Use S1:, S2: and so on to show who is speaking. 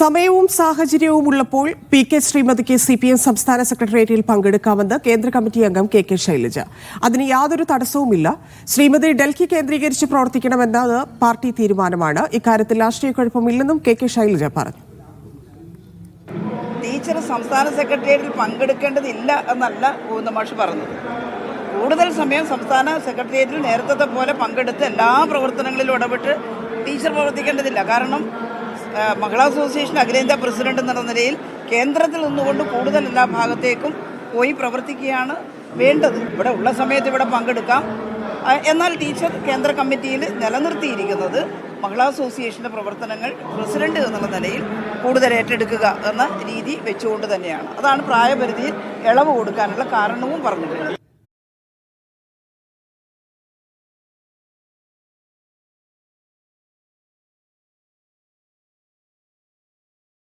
S1: സമയവും സാഹചര്യവും ഉള്ളപ്പോൾ പി കെ ശ്രീമതിക്ക് സി പി എം സംസ്ഥാന സെക്രട്ടേറിയറ്റിൽ പങ്കെടുക്കാമെന്ന് കേന്ദ്ര കമ്മിറ്റി അംഗം കെ കെ ശൈലജ. അതിന് യാതൊരു തടസ്സവുമില്ല. ശ്രീമതി ഡൽഹി കേന്ദ്രീകരിച്ച് പ്രവർത്തിക്കണമെന്നത് പാർട്ടി തീരുമാനമാണ്. ഇക്കാര്യത്തിൽ രാഷ്ട്രീയ കുഴപ്പമില്ലെന്നും കെ കെ ശൈലജ പറഞ്ഞു.
S2: ടീച്ചർ സംസ്ഥാന സെക്രട്ടേറിയറ്റിൽ പങ്കെടുക്കേണ്ടതില്ല എന്നല്ല പൂർണമാഷ് പറഞ്ഞത്. കൂടുതൽ സമയം സംസ്ഥാന സെക്രട്ടേറിയറ്റിൽ നേരത്തെ പോലെ പങ്കെടുത്ത് എല്ലാ പ്രവർത്തനങ്ങളിലും ഇടപെട്ട് ടീച്ചർ പ്രവർത്തിക്കേണ്ടതില്ല. കാരണം മഹിളാ അസോസിയേഷൻ അഖിലേന്ത്യാ പ്രസിഡന്റ് എന്നുള്ള നിലയിൽ കേന്ദ്രത്തിൽ നിന്നുകൊണ്ട് കൂടുതൽ എല്ലാ ഭാഗത്തേക്കും പോയി പ്രവർത്തിക്കുകയാണ് വേണ്ടത്. ഇവിടെ ഉള്ള സമയത്ത് ഇവിടെ പങ്കെടുക്കാം. എന്നാൽ ടീച്ചർ കേന്ദ്ര കമ്മിറ്റിയിൽ നിലനിർത്തിയിരിക്കുന്നത് മഹിളാ അസോസിയേഷന്റെ പ്രവർത്തനങ്ങൾ പ്രസിഡന്റ് എന്നുള്ള നിലയിൽ കൂടുതൽ ഏറ്റെടുക്കുക എന്ന രീതി വെച്ചുകൊണ്ട് തന്നെയാണ്. അതാണ് പ്രായപരിധിയിൽ ഇളവ് കൊടുക്കാനുള്ള കാരണവും പറഞ്ഞിട്ടുള്ളത്.